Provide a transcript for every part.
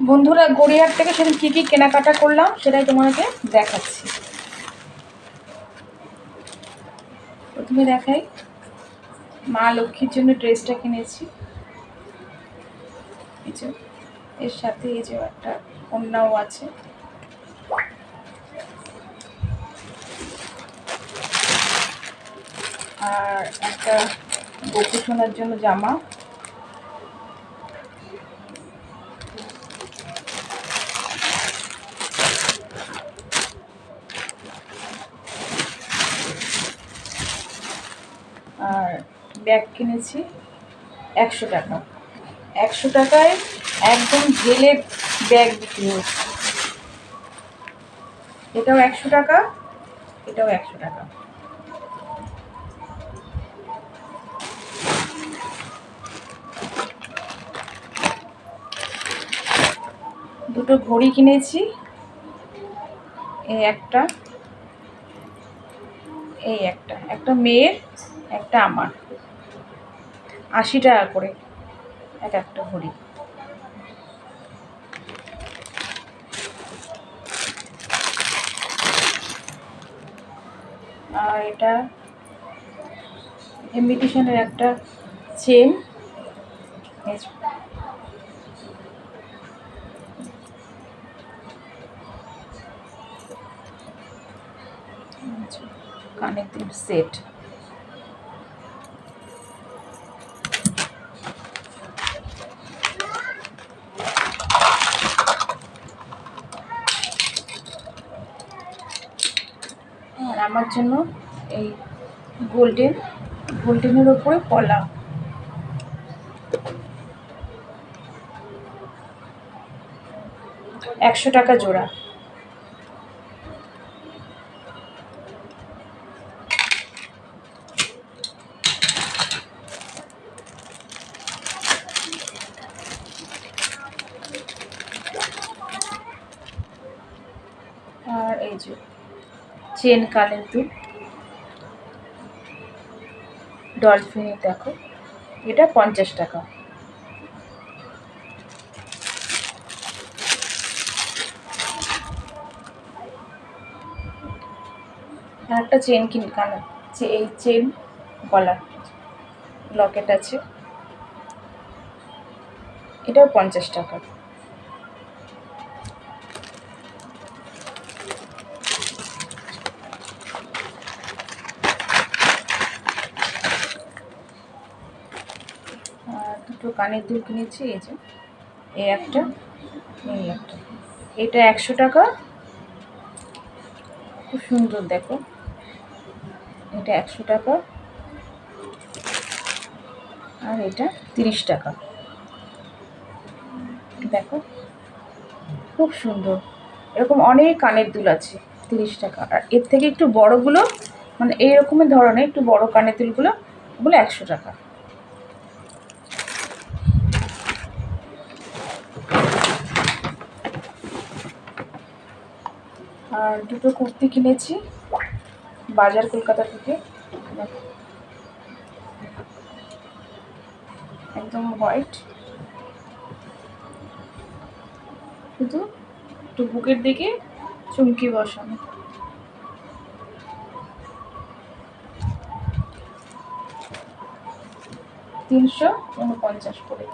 বন্ধুরা গড়িয়ার থেকে সেদিন কী কী কেনাকাটা করলাম সেটাই তোমাকে দেখাচ্ছি। প্রথমে দেখাই, মা লক্ষ্মীর জন্য ড্রেসটা কিনেছি। এর সাথে এই যে একটা কন্যাও আছে। আর একটা বকু শোনার জন্য জামা আর ব্যাগ কিনেছি, একশো টাকা। একশো টাকায় একদম ঢেলে ব্যাগ বিক্রি হচ্ছে। এটাও একশো টাকা, এটাও একশো টাকা। দুটো ঘড়ি কিনেছি, এই একটা এই একটা একটা মেয়ের, একটা আমার। আশি টাকা করে। এক একটা ঘড়ি আর এটা ইমিটেশনের একটা চেন দুল সেট আর আমার জন্য এই গোল্ডেন গোল্ডেনের ওপরে কলা। একশো টাকা জোড়া। আর এই যে চেন কানের দুল। ডলফিনের দেখো, এটা পঞ্চাশ টাকা। আর একটা চেন কিন, কানা এই চেন গলার লকেট আছে। এটাও পঞ্চাশ টাকা আর দুটো কানের দুল কিনেছি, এই যে, এই একটা এই একটা। এটা একশো টাকা। খুব সুন্দর দেখো। এটা একশো টাকা। আর এটা তিরিশ টাকা। দেখো। খুব সুন্দর। এরকম অনেক কানের দুল আছে, তিরিশ টাকা। আর এর থেকে একটু বড়গুলো মানে এই রকমের ধরনের একটু বড় কানের দুলগুলো ওগুলো একশো টাকা। দুটো কুর্তি কিনেছি বাজার কলকাতা থেকে। একদম হোয়াইট শুধু একটু বুকের দিকে চুমকি বসানো। তিনশো উনপঞ্চাশ করে।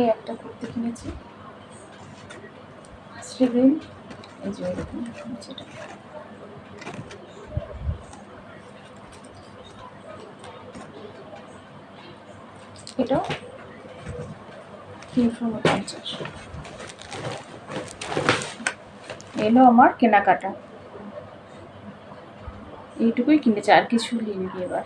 এই একটা কুর্তি কিনেছি। শ্রীগ্রিন এই যে এরকম যেটা এটাও তিনশো উনপঞ্চাশ এলো আমার কেনাকাটা। এইটুকুই কিনেছি, আর কিছু নিইনি এবার।